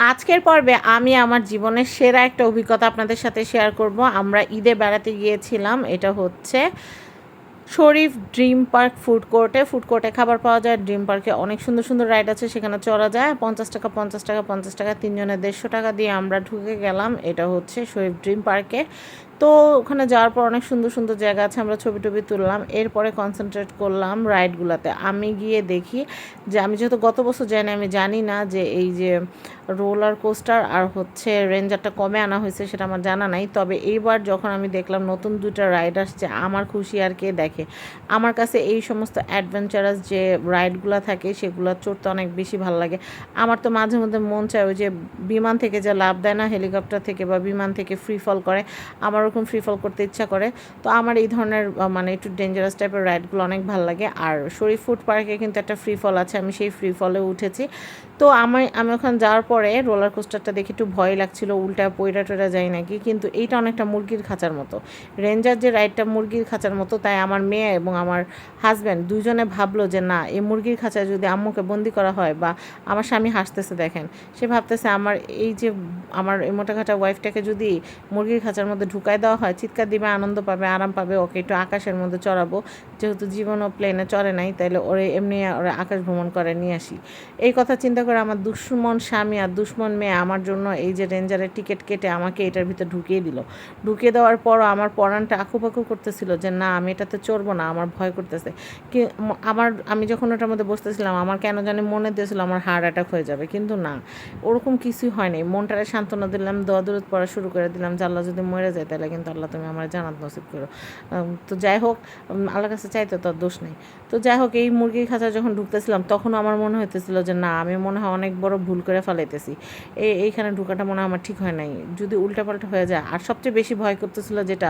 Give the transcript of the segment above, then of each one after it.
আজকের পর্বে আমি আমার জীবনের সেরা একটা অভিজ্ঞতা আপনাদের সাথে শেয়ার করব। আমরা ঈদে বেড়াতে গিয়েছিলাম, এটা হচ্ছে শরীফ ড্রিম পার্ক ফুড কোর্টে। ফুড কোর্টে খাবার পাওয়া যায়, ড্রিম পার্কে অনেক সুন্দর সুন্দর রাইড আছে, সেখানে চড়া যায়। পঞ্চাশ টাকা পঞ্চাশ টাকা পঞ্চাশ টাকা তিনজনের দেড়শো টাকা দিয়ে আমরা ঢুকে গেলাম, এটা হচ্ছে শরীফ ড্রিম পার্কে। তো ওখানে যাওয়ার পর অনেক সুন্দর সুন্দর জায়গা আছে, আমরা ছবি টবি তুললাম। এরপরে কনসেন্ট্রেট করলাম রাইডগুলোতে আমি গিয়ে দেখি যে, আমি যেহেতু গত বছর যাইনি আমি জানি না যে এই যে রোলার কোস্টার আর হচ্ছে রেঞ্জারটা কমে আনা হয়েছে সেটা আমার জানা নাই। তবে এইবার যখন আমি দেখলাম নতুন দুটা রাইড আসছে, আমার খুশি আর কে দেখে। আমার কাছে এই সমস্ত অ্যাডভেঞ্চারাস যে রাইডগুলো থাকে, সেগুলো চড়তে অনেক বেশি ভালো লাগে। আমার তো মাঝে মধ্যে মন চায় ওই যে বিমান থেকে যে লাভ দেয় না হেলিকপ্টার থেকে বা বিমান থেকে ফ্রি ফল করে। আমার ওরকম ফ্রি ফল করতে ইচ্ছা করে। তো আমার এই ধরনের মানে একটু ডেঞ্জারাস টাইপের রাইডগুলো অনেক ভালো লাগে। আর শরীফ ফুড পার্কে কিন্তু একটা ফ্রি ফল আছে, আমি সেই ফ্রি ফলে উঠেছি। তো আমি আমি ওখানে যাওয়ার পরে রোলার কোস্টারটা দেখে একটু ভয় লাগছিল, উল্টা পয়রা টয়রা যাই নাকি। কিন্তু এইটা অনেকটা মুরগির খাঁচার মতো। রেঞ্জার যে রাইডটা মুরগির খাঁচার মতো, তাই আমার মেয়ে এবং আমার হাজব্যান্ড দুজনে ভাবলো যে, না, এই মুরগির খাঁচায় যদি আম্মুকে বন্দি করা হয় বা আমার স্বামী হাসতেছে দেখেন। সে ভাবতেছে, আমার এই যে, আমার এই মোটা খাটা ওয়াইফটাকে যদি মুরগির খাঁচার মধ্যে ঢুকাই দেওয়া হয়, চিৎকার দিবে, আনন্দ পাবে, আরাম পাবে, ওকে একটু আকাশের মধ্যে চড়াবো। যেহেতু জীবনও প্লেনে চড়ে নাই, তাইলে ওরে এমনি ওরা আকাশ ভ্রমণ করে, নিয়ে আসি। এই কথা চিন্তা করে আমার দুশ্মন স্বামী আর দুশ্মন মেয়ে আমার জন্য এই যে রেঞ্জারের টিকিট কেটে আমাকে এটার ভিতর ঢুকিয়ে দিল। ঢুকিয়ে দেওয়ার পরও আমার পরানটা আঁকুপাকু করতেছিল যে, না, আমি এটাতে চড়বো না, আমার ভয় করতেছে। কি আমার, আমি যখন ওটার মধ্যে বসতেছিলাম, আমার কেন জানি মনে দিয়েছিল আমার হার্ট অ্যাটাক হয়ে যাবে, কিন্তু না, ওরকম কিছুই হয়নি। মনটারে সান্ত্বনা দিলাম দোয়া দূরত পড়া শুরু করে দিলাম যে যদি মরে যায় তাহলে কিন্তু আল্লাহ তুমি আমার জানাত নসিব করো। তো যাই হোক আল্লাহর কাছে চাইতে তোর দোষ নেই। তো যাই হোক, এই মুরগির খাঁচা যখন ঢুকতেছিলাম তখনও আমার মনে হইতেছিল যে না, আমি মনে হয় অনেক বড় ভুল করে ফেলাইতেছি। এই এইখানে ঢুকাটা মনে হয় আমার ঠিক হয় নাই। যদি উল্টাপাল্টা হয়ে যায়, আর সবচেয়ে বেশি ভয় করতেছিল যেটা,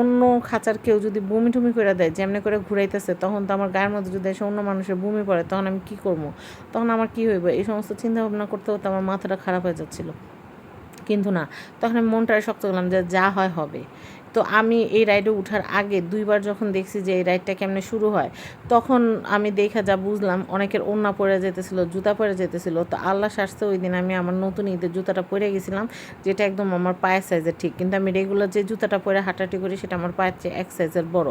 অন্য খাঁচার কেউ যদি বমি টুমি করে দেয়, যেমনি করে ঘুরাইতেছে, তখন তো আমার গায়ের মধ্যে যদি এসে অন্য মানুষের বমি পড়ে, তখন আমি কী করব? তখন আমার কী হইব? এই সমস্ত চিন্তা ভাবনা করতে করতে আমার মাথাটা খারাপ হয়ে যাচ্ছিল। কিন্তু না। তখন আমি মনটা শক্ত করলাম যে যা হয় হবে। তো আমি এই রাইডে উঠার আগে দুইবার যখন দেখছি যে এই রাইডটা কেমনে শুরু হয়, তখন আমি দেখা যা বুঝলাম, অনেকের ওড়না পরে যেতেছিল, জুতা পরে যেতেছিল। তো আল্লাহ শাসতে ওই দিন আমি আমার নতুন ঈদের জুতাটা পরে গেছিলাম, যেটা একদম আমার পায়ের সাইজের ঠিক। কিন্তু আমি রেগুলার যে জুতাটা পরে হাঁটাহাঁটি করি, সেটা আমার পায়ের চেয়ে এক সাইজের বড়।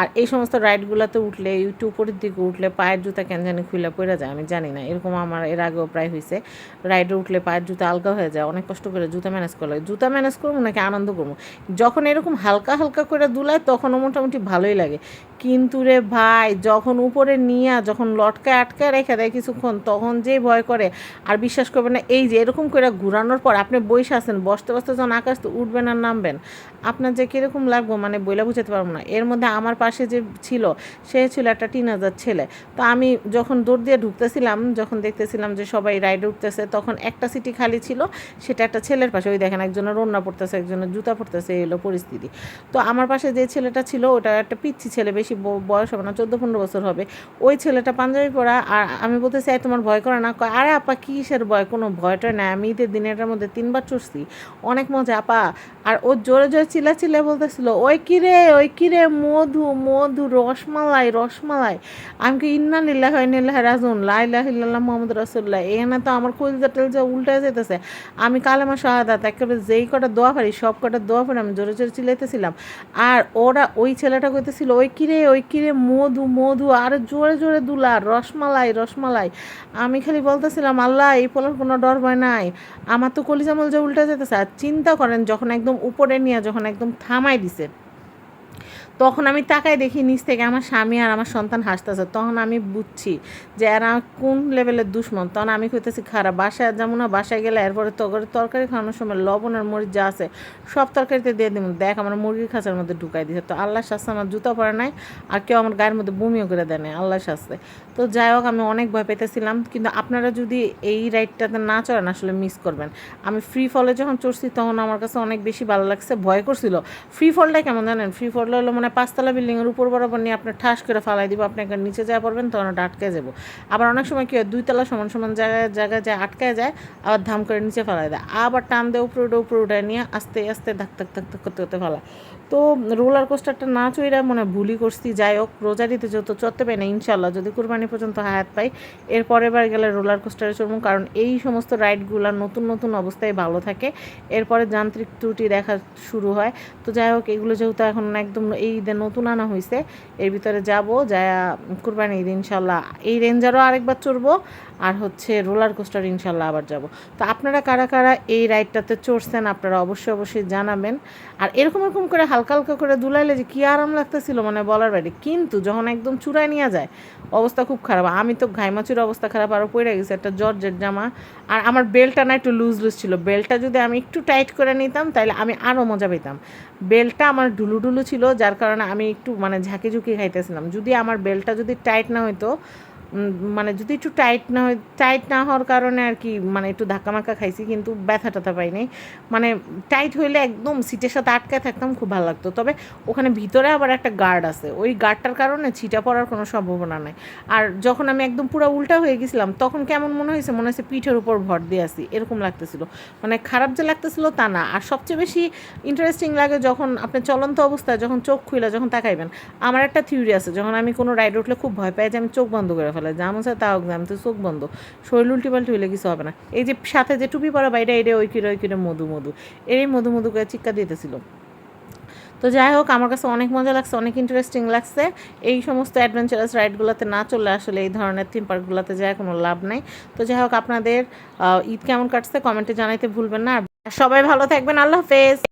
আর এই সমস্ত রাইডগুলোতে উঠলে একটু উপরের দিকে উঠলে পায়ের জুতা কেন জানি খুলে পড়ে যায়, আমি জানি না। এরকম আমার এর আগেও প্রায় হয়েছে রাইডে উঠলে পায়ের জুতা আলগা হয়ে যায়, অনেক কষ্ট করে জুতা ম্যানেজ করলে জুতা ম্যানেজ করব নাকি আনন্দ করব? যখন এরকম হালকা হালকা করে দুলায় তখনও মোটামুটি ভালোই লাগে। কিন্তু রে ভাই, যখন উপরে নিয়ে যখন লটকায় আটকায় রেখে দেয় কিছুক্ষণ, তখন যে ভয় করে। আর বিশ্বাস করবে না, এই যে এরকম করে ঘুরানোর পর আপনি বইসে আছেন, বসতে বসতে যখন আকাশ তো উঠবেন আর নামবেন, আপনার যে কীরকম লাগবো মানে বইলা বুঝাতে পারব না। এর মধ্যে আমার পাশে যে ছিল, সে ছিল একটা টিনাজার ছেলে। তো আমি যখন দৌড় দিয়ে ঢুকতেছিলাম, যখন দেখতেছিলাম যে সবাই রাইডে উঠতেছে, তখন একটা সিটি খালি ছিল, সেটা একটা ছেলের পাশে। ওই দেখেন একজনের রন্না পড়তেছে, একজনের জুতা পড়তেছে এলো পরিস্থিতি। তো আমার পাশে যে ছেলেটা ছিল ওটা একটা পিচ্ছি ছেলে, বেশি বয়স হবে না, চোদ্দ পনেরো বছর হবে। ওই ছেলেটা পাঞ্জাবি পরা, আর আমি বলতেছি, "এই, তোমার ভয় করে না? আরে আপা কিসের ভয়? কোনো ভয়টা নাই। আমি ঈদের দিনেরটার মধ্যে তিনবার চড়ছি। অনেক মজা, আপা। আর ও জোরে জোরে চিল্লা চিল্লা বলতেছিল, ওই কিরে ওই কিরে মধু মধু, রসমালাই রসমালাই। আমি কি ইন্না লিল্লাহ নিল্লাহ রাজুন লাইলাহ ইল্লাল্লাহ মোহাম্মদ রসুল্লাহ এখানে তো আমার কলিজা টেলজা উল্টে যেতেছে আমি কালেমা শাহাদাত, একেবারে যেই কটা দোয়া পারি, সব কটা দোয়া পারি আমি জোরে জোরে চিল্লাইতেছিলাম আর ওরা ওই ছেলেটা করতেছিল ওই কিরে ওই কিরে, মধু মধু, আর জোরে জোরে দুলা, রসমালাই রসমালাই। আমি খালি বলতেছিলাম, আল্লাহ, এই পোলার কোনো ডর ভয় নাই। আমার তো কলিজামল যে উল্টা যেতেছে আর চিন্তা করেন, যখন একদম উপরে নিয়ে, যখন একদম থামাই দিছে। তখন আমি তাকাই দেখি নিচ থেকে আমার স্বামী আর আমার সন্তান হাসতেছে। তখন আমি বুঝছি যে এরা কোন লেভেলের দুশ্মন। তখন আমি কইতেছি খারাপ বাসায় যেমন না, বাসায় গেলে এরপরে তরকারি তরকারি খাওয়ানোর সময় লবণ আর মরিচ যা আছে সব তরকারিতে দিয়ে দিব দেখ আমার মুরগির খাঁচার মধ্যে ঢুকাই দিয়েছে তো আল্লাহ শাস্তে আমার জুতা পরে নাই আর কেউ আমার গায়ের মধ্যে বমিও করে দেয় নাই আল্লাহ শাস্তে। তো যাই হোক আমি অনেক ভয় পেতেছিলাম কিন্তু আপনারা যদি এই রাইডটাতে না চড়েন আসলে মিস করবেন আমি ফ্রি ফলে যখন চড়ছি তখন আমার কাছে অনেক বেশি ভালো লাগছে ভয় করছিল ফ্রি ফলটা কেমন জানেন ফ্রি ফল হলো মানে পাঁচতলা বিল্ডিংয়ের উপর বরাবর নিয়ে আপনার ঠাস করে ফালাই দিব আপনি একবার নিচে যা পড়বেন তখন ওটা আটকে যাব আবার অনেক সময় কি হয় দুইতলা সমান সমান জায়গায় জায়গায় যায় আটকায় যায় আবার ধাম করে নিচে ফালাই দেয় আবার টান দিয়ে উপরে উঠে উপরে উঠে নিয়ে আস্তে আস্তে ধাক ধাক ধাক ধাক করতে করতে ফেলা তো রোলার কোস্টারটা না চইরা মনে ভুলই করছি। যাই হোক রোজারিতে যত চড়তে পাই না ইনশাল্লাহ যদি কুরবানি পর্যন্ত হায়াত পাই এর পরের বার গেলে রোলার কোস্টারে চড়বো, কারণ এই সমস্ত রাইডগুলো নতুন নতুন অবস্থায় ভালো থাকে। এরপরে যান্ত্রিক ত্রুটি দেখা শুরু হয়। তো যাই হোক, এগুলো যেহেতু এখন একদম এই ঈদে নতুন আনা হয়েছে এর ভিতরে যাব যা কুরবানি ঈদ ইনশাল্লাহ এই রেঞ্জারও আরেকবার চড়বো, আর হচ্ছে রোলার কোস্টার ইনশাল্লাহ আবার যাব। তো আপনারা কারা কারা এই রাইডটাতে চড়ছেন, আপনারা অবশ্যই অবশ্যই জানাবেন। আর এরকম এরকম করে হালকা হালকা করে দুলাইলে যে কী আরাম লাগতেছিল মানে বলার বাইরে। কিন্তু যখন একদম চূড়ায় নিয়ে যায়, অবস্থা খুব খারাপ। আমি তো ঘাইমাচুর অবস্থা খারাপ আরও পড়ে গেছে, একটা জর্জের জামা। আর আমার বেল্টটা না একটু লুজ লুজ ছিল। বেল্টটা যদি আমি একটু টাইট করে নিতাম তাহলে আমি আরও মজা পেতাম। বেল্টটা আমার ঢুলু ঢুলু ছিল, যার কারণে আমি একটু মানে ঝাঁকি ঝুঁকি খাইতেছিলাম। যদি আমার বেল্টটা যদি টাইট না হইতো মানে যদি একটু টাইট না হয় টাইট না হওয়ার কারণে আর কি মানে একটু ধাক্কা মাক্কা খাইছি, কিন্তু ব্যথা টাথা পাইনি। মানে টাইট হইলে একদম সিটের সাথে আটকায় থাকতাম, খুব ভালো লাগতো। তবে ওখানে ভিতরে আবার একটা গার্ড আছে। ওই গার্ডটার কারণে ছিটা পড়ার কোনো সম্ভাবনা নাই। আর যখন আমি একদম পুরো উল্টা হয়ে গেছিলাম, তখন কেমন মনে হয়েছে? মনে হয়েছে পিঠের উপর ভর দিয়ে আসি এরকম লাগতেছিল। মানে খারাপ যে লাগতেছিল তা না। আর সবচেয়ে বেশি ইন্টারেস্টিং লাগে যখন আপনি চলন্ত অবস্থায় যখন চোখ খুলে যখন তাকাইবেন, আমার একটা থিওরি আছে, যখন আমি কোনো রাইড উঠলে খুব ভয় পাই যে আমি চোখ বন্ধ করে ফেলে যা মনে হয় তাও আমি তো চোখ বন্ধ। শরীর উল্টি পাল্টি হইলে কিছু হবে না। এই যে সাথে যে টুপি পরা বাইরে এটা ওই কিরে ওই কিরে মধু মধু। এই মধু মধু করে চিক্কা দিতেছিল। তো যাই হোক, আমার কাছে অনেক মজা লাগছে, অনেক ইন্টারেস্টিং লাগছে। এই সমস্ত অ্যাডভেঞ্চারাস রাইডগুলোতে না চললে আসলে এই ধরনের থিম পার্কগুলোতে যায় কোনো লাভ নাই। তো যাই হোক, আপনাদের ঈদ কেমন কাটছে কমেন্টে জানাইতে ভুলবেন না। সবাই ভালো থাকবেন, আল্লাহ হাফেজ।